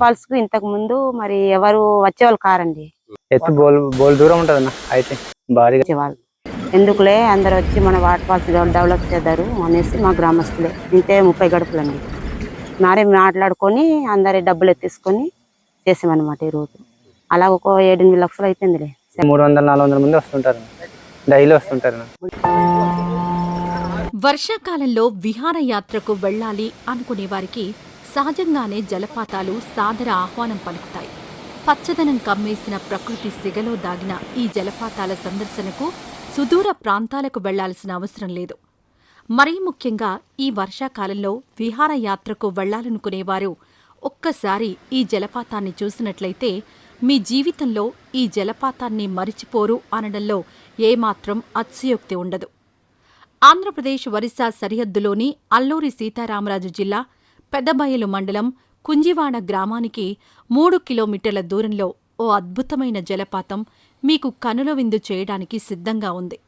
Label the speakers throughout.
Speaker 1: ఫాల్స్కు ఇంతకు ముందు మరి ఎవరు వచ్చేవాళ్ళు కారండి?
Speaker 2: ఎత్తు బోల్ బోల్ దూరం ఉంటుంది అయితే భారీగా.
Speaker 1: వచ్చేవాళ్ళు. ఎందుకులే అందరు వచ్చి మన వాటర్ ఫాల్స్ డెవ- డెవలప్ చేద్దారు అనేసి మా గ్రామస్తులే. ఇంతే ముప్పై గడుపులండి. మరే మాట్లాడుకొని అందరి డబ్బులు ఎత్తిసుకొని చేసామన్నమాట ఈ రోజు అలా ఒక ఏడెనిమిది లక్షలు అయిపోయిందిలే.
Speaker 2: మూడు వందల నాలుగు వందల మంది వస్తుంటారు. డైలీ వస్తుంటారు.
Speaker 3: వర్షాకాలంలో విహారయాత్రకు వెళ్ళాలి అనుకునే వారికి సహజంగానే జలపాతాలు సాదర ఆహ్వానం పలుకుతాయి. పచ్చదనం కమ్మేసిన ప్రకృతి సిగలో దాగిన ఈ జలపాతాల సందర్శనకు సుదూర ప్రాంతాలకు వెళ్ళాల్సిన అవసరం లేదు. మరీ ముఖ్యంగా ఈ వర్షాకాలంలో విహారయాత్రకు వెళ్ళాలనుకునేవారు ఒక్కసారి ఈ జలపాతాన్ని చూసినట్లయితే మీ జీవితంలో ఈ జలపాతాన్ని మరిచిపోరు అనడంలో ఏమాత్రం అతిశయోక్తి ఉండదు. ఆంధ్రప్రదేశ్ ఒరిస్సా సరిహద్దులోని అల్లూరి సీతారామరాజు జిల్లా పెద్దబయలు మండలం కుంజివాడ గ్రామానికి మూడు కిలోమీటర్ల దూరంలో ఓ అద్భుతమైన జలపాతం మీకు కనుల విందు చేయడానికి సిద్ధంగా ఉంది.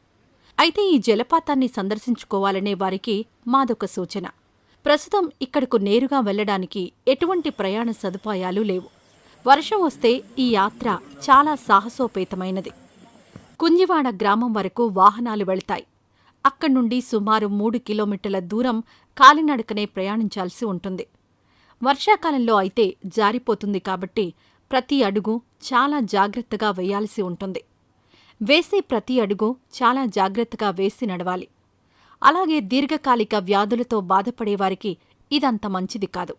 Speaker 3: అయితే ఈ జలపాతాన్ని సందర్శించుకోవాలనే వారికి మాదొక సూచన. ప్రస్తుతం ఇక్కడకు నేరుగా వెళ్ళడానికి ఎటువంటి ప్రయాణ సదుపాయాలు లేవు. వర్షం వస్తే ఈ యాత్ర చాలా సాహసోపేతమైనది. కుంజివాడ గ్రామం వరకు వాహనాలు వెళ్తాయి. అక్కడి నుండి సుమారు మూడు కిలోమీటర్ల దూరం కాలినడకనే ప్రయాణించాల్సి ఉంటుంది. వర్షాకాలంలో అయితే జారిపోతుంది కాబట్టి ప్రతి అడుగు చాలా జాగ్రత్తగా వేయాల్సి ఉంటుంది. వేసే ప్రతి అడుగు చాలా జాగ్రత్తగా వేసి నడవాలి. అలాగే దీర్ఘకాలిక వ్యాధులతో బాధపడేవారికి ఇదంత మంచిది కాదు.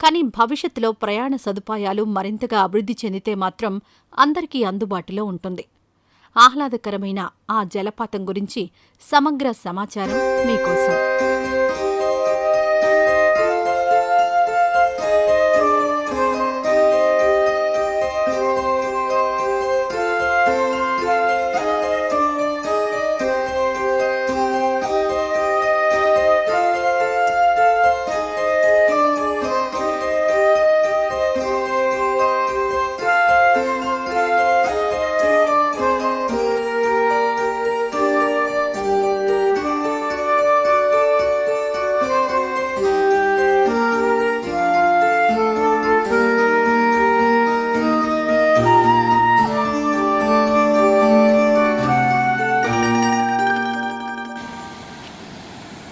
Speaker 3: కానీ భవిష్యత్తులో ప్రయాణ సదుపాయాలు మరింతగా అభివృద్ధి చెందితే మాత్రం అందరికీ అందుబాటులో ఉంటుంది. ఆహ్లాదకరమైన ఆ జలపాతం గురించి సమగ్ర సమాచారం మీకోసం.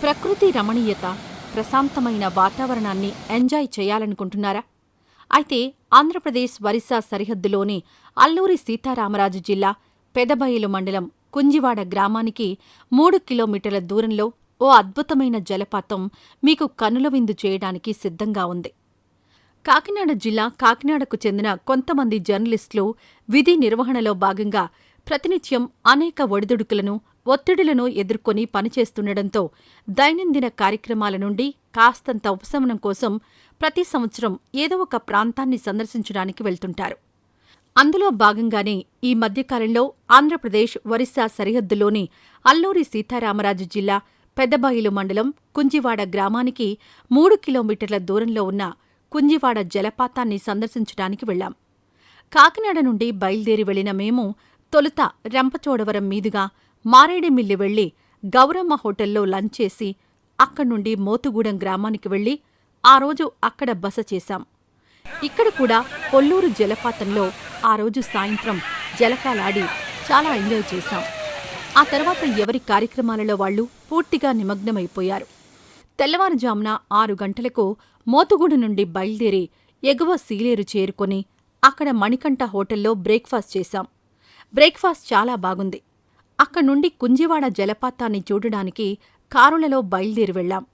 Speaker 3: ప్రకృతి రమణీయత ప్రశాంతమైన వాతావరణాన్ని ఎంజాయ్ చేయాలనుకుంటున్నారా? అయితే ఆంధ్రప్రదేశ్ ఒరిస్సా సరిహద్దులోని అల్లూరి సీతారామరాజు జిల్లా పెదబయలు మండలం కుంజివాడ గ్రామానికి మూడు కిలోమీటర్ల దూరంలో ఓ అద్భుతమైన జలపాతం మీకు కనుల విందు చేయడానికి సిద్ధంగా ఉంది. కాకినాడ జిల్లా కాకినాడకు చెందిన కొంతమంది జర్నలిస్టులు విధి నిర్వహణలో భాగంగా ప్రతినిత్యం అనేక ఒడిదుడుకులను ఒత్తిడులను ఎదుర్కొని పనిచేస్తుండటంతో దైనందిన కార్యక్రమాల నుండి కాస్తంత ఉపశమనం కోసం ప్రతి సంవత్సరం ఏదో ఒక ప్రాంతాన్ని సందర్శించడానికి వెళ్తుంటారు. అందులో భాగంగానే ఈ మధ్యకాలంలో ఆంధ్రప్రదేశ్ ఒరిస్సా సరిహద్దులోని అల్లూరి సీతారామరాజు జిల్లా పెద్దబాయిలు మండలం కుంజివాడ గ్రామానికి మూడు కిలోమీటర్ల దూరంలో ఉన్న కుంజివాడ జలపాతాన్ని సందర్శించడానికి వెళ్ళాం కాకినాడ నుండి బయలుదేరి వెళ్ళిన మేము తొలుత రంపచోడవరం మీదుగా మారేడుమిల్లి వెళ్ళి గౌరమ్మ హోటల్లో లంచ్ చేసి అక్కడ్నుండి మోతుగూడెం గ్రామానికి వెళ్ళి ఆ రోజు అక్కడ బస చేశాం. ఇక్కడ కూడా కొల్లూరు జలపాతంలో ఆ రోజు సాయంత్రం జలకాలాడి చాలా ఎంజాయ్ చేశాం. ఆ తర్వాత ఎవరి కార్యక్రమాలలో వాళ్ళు పూర్తిగా నిమగ్నమైపోయారు. తెల్లవారుజామున ఆరు గంటలకు మోతుగూడు నుండి బయలుదేరి ఎగువ సీలేరు చేరుకొని అక్కడ మణికంఠ హోటల్లో బ్రేక్ఫాస్ట్ చేశాం. బ్రేక్ఫాస్ట్ చాలా బాగుంది. అక్కడ్నుండి కుంజివాడ జలపాతాన్ని చూడడానికి కారులలో బయలుదేరి వెళ్ళాం.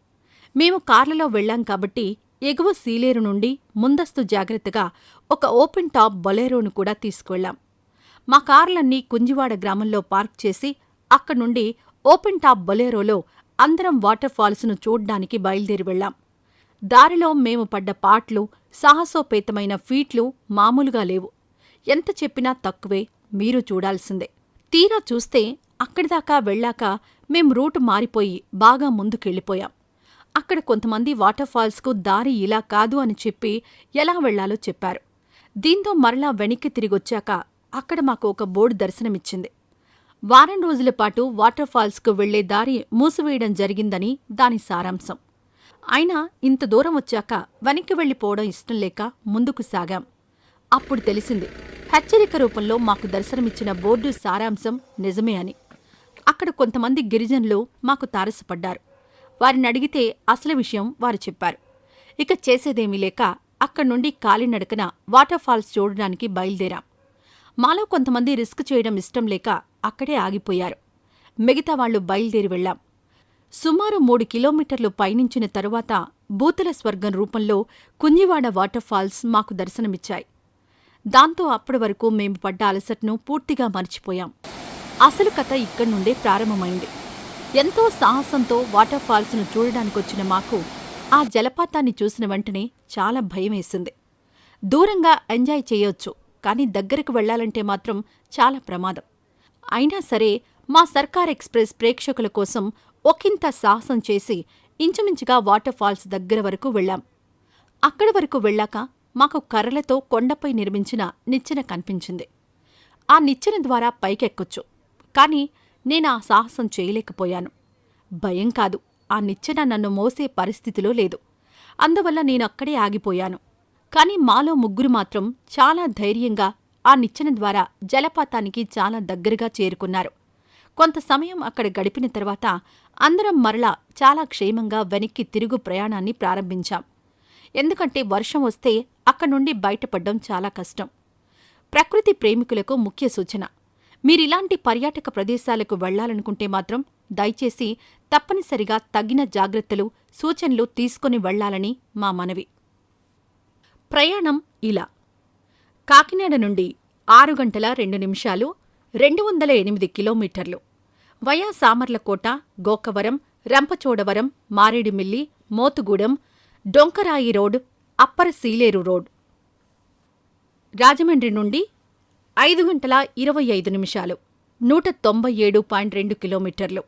Speaker 3: మేము కార్లలో వెళ్ళాం కాబట్టి ఎగువ సీలేరు నుండి ముందస్తు జాగ్రత్తగా ఒక ఓపెన్ టాప్ బొలేరోను కూడా తీసుకెళ్ళాం మా కార్లన్నీ కుంజివాడ గ్రామంలో పార్క్ చేసి అక్కడ్నుండి ఓపెన్ టాప్ బొలేరోలో అందరం వాటర్ ఫాల్స్ను చూడ్డానికి బయలుదేరి వెళ్ళాం. దారిలో మేము పడ్డ పాట్లు సాహసోపేతమైన ఫీట్లు మామూలుగా లేవు. ఎంత చెప్పినా తక్కువే మీరు చూడాల్సిందే. తీరా చూస్తే అక్కడిదాకా వెళ్ళాక మేం రూటు మారిపోయి బాగా ముందుకెళ్ళిపోయాం. అక్కడ కొంతమంది వాటర్ఫాల్స్కు దారి ఇలా కాదు అని చెప్పి ఎలా వెళ్ళాలో చెప్పారు. దీంతో మరలా వెనక్కి తిరిగొచ్చాక అక్కడ మాకు ఒక బోర్డు దర్శనమిచ్చింది. వారం రోజుల పాటు వాటర్ఫాల్స్కు వెళ్ళే దారి మూసివేయడం జరిగిందని దాని సారాంశం. అయినా ఇంత దూరం వచ్చాక వెనక్కి వెళ్ళిపోవడం ఇష్టం లేక ముందుకు సాగాం. అప్పుడు తెలిసింది. హెచ్చరిక రూపంలో మాకు దర్శనమిచ్చిన బోర్డు సారాంశం నిజమే అని. అక్కడ కొంతమంది గిరిజనులు మాకు తారసపడ్డారు. వారిని అడిగితే అసలు విషయం వారు చెప్పారు. ఇక చేసేదేమీ లేక అక్కడి నుండి కాలినడకన వాటర్ ఫాల్స్ చూడడానికి బయలుదేరాం. మాలో కొంతమంది రిస్క్ చేయడం ఇష్టం లేక అక్కడే ఆగిపోయారు. మిగతా వాళ్ళు బయలుదేరి వెళ్ళాం. సుమారు మూడు కిలోమీటర్లు పయనించిన తరువాత భూతల స్వర్గం రూపంలో కుంజివాడ వాటర్ ఫాల్స్ మాకు దర్శనమిచ్చాయి. దాంతో అప్పటి వరకు మేము పడ్డ అలసటను పూర్తిగా మర్చిపోయాం. అసలు కథ ఇక్కడి నుండే ప్రారంభమైంది. ఎంతో సాహసంతో వాటర్ ఫాల్స్ను చూడడానికొచ్చిన మాకు ఆ జలపాతాన్ని చూసిన వెంటనే చాలా భయమేసింది. దూరంగా ఎంజాయ్ చేయొచ్చు కానీ దగ్గరకు వెళ్ళాలంటే మాత్రం చాలా ప్రమాదం. అయినా సరే మా సర్కార్ ఎక్స్ప్రెస్ ప్రేక్షకుల కోసం ఒకంత సాహసం చేసి ఇంచుమించుగా వాటర్ ఫాల్స్ దగ్గర వరకు వెళ్ళాం. అక్కడి వరకు వెళ్ళాక మాకు కర్రలతో కొండపై నిర్మించిన నిచ్చెన కనిపించింది. ఆ నిచ్చెన ద్వారా పైకెక్కొచ్చు. కాని నేను ఆ సాహసం చేయలేకపోయాను. భయం కాదు ఆ నిచ్చెన నన్ను మోసే పరిస్థితిలో లేదు. అందువల్ల నేను అక్కడే ఆగిపోయాను. కాని మాలో ముగ్గురు మాత్రం చాలా ధైర్యంగా ఆ నిచ్చెన ద్వారా జలపాతానికి చాలా దగ్గరగా చేరుకున్నారు. కొంత సమయం అక్కడ గడిపిన తర్వాత అందరం మరలా చాలా క్షేమంగా వెనక్కి తిరుగు ప్రయాణాన్ని ప్రారంభించాం. ఎందుకంటే వర్షం వస్తే అక్కడి నుండి బయటపడ్డం చాలా కష్టం. ప్రకృతి ప్రేమికులకు ముఖ్య సూచన. మీరిలాంటి పర్యాటక ప్రదేశాలకు వెళ్ళాలనుకుంటే మాత్రం దయచేసి తప్పనిసరిగా తగిన జాగ్రత్తలు సూచనలు తీసుకుని వెళ్ళాలని మా మనవి. ప్రయాణం ఇలా. కాకినాడ నుండి ఆరు గంటల రెండు నిమిషాలు రెండు వందల ఎనిమిది కిలోమీటర్లు. Via Samarlakota Gokavaram Rampachodavaram Maredumilli Motugudem Donkarayi road upper Sileru road Rajahmundry నుండి ఐదు గంటల ఇరవై ఐదు నిమిషాలు నూట తొంభై ఏడు పాయింట్ రెండు కిలోమీటర్లు.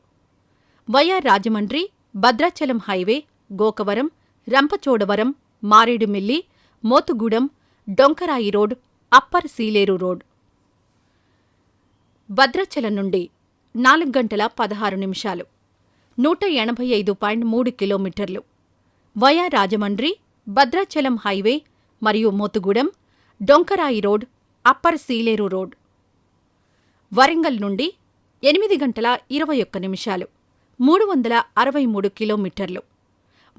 Speaker 3: Via Rajahmundry Bhadrachalam highway Gokavaram Rampachodavaram Maredumilli Motugudem Donkarayi road upper Sileru road Bhadrachalam నుండి నాలుగు గంటల పదహారు నిమిషాలు నూట ఎనభై ఐదు పాయింట్ మూడు కిలోమీటర్లు. వయా రాజమండ్రి భద్రాచలం హైవే మరియు Motugudem Donkarayi road upper Sileru road. Warangal నుండి ఎనిమిది గంటల ఇరవై ఒక్క నిమిషాలు మూడు వందల అరవై మూడు కిలోమీటర్లు.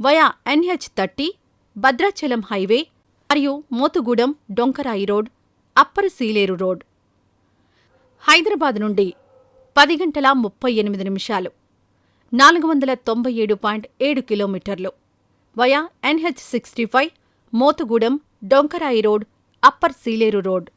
Speaker 3: Via NH thirty Bhadrachalam highway మరియు Motugudem Donkarayi road upper Sileru road. Hyderabad నుండి పది గంటల ముప్పై ఎనిమిది నిమిషాలు నాలుగు వందల తొంభై ఏడు పాయింట్ ఏడు కిలోమీటర్లు. Via NH sixty five Motugudem Donkarayi road upper Sileru road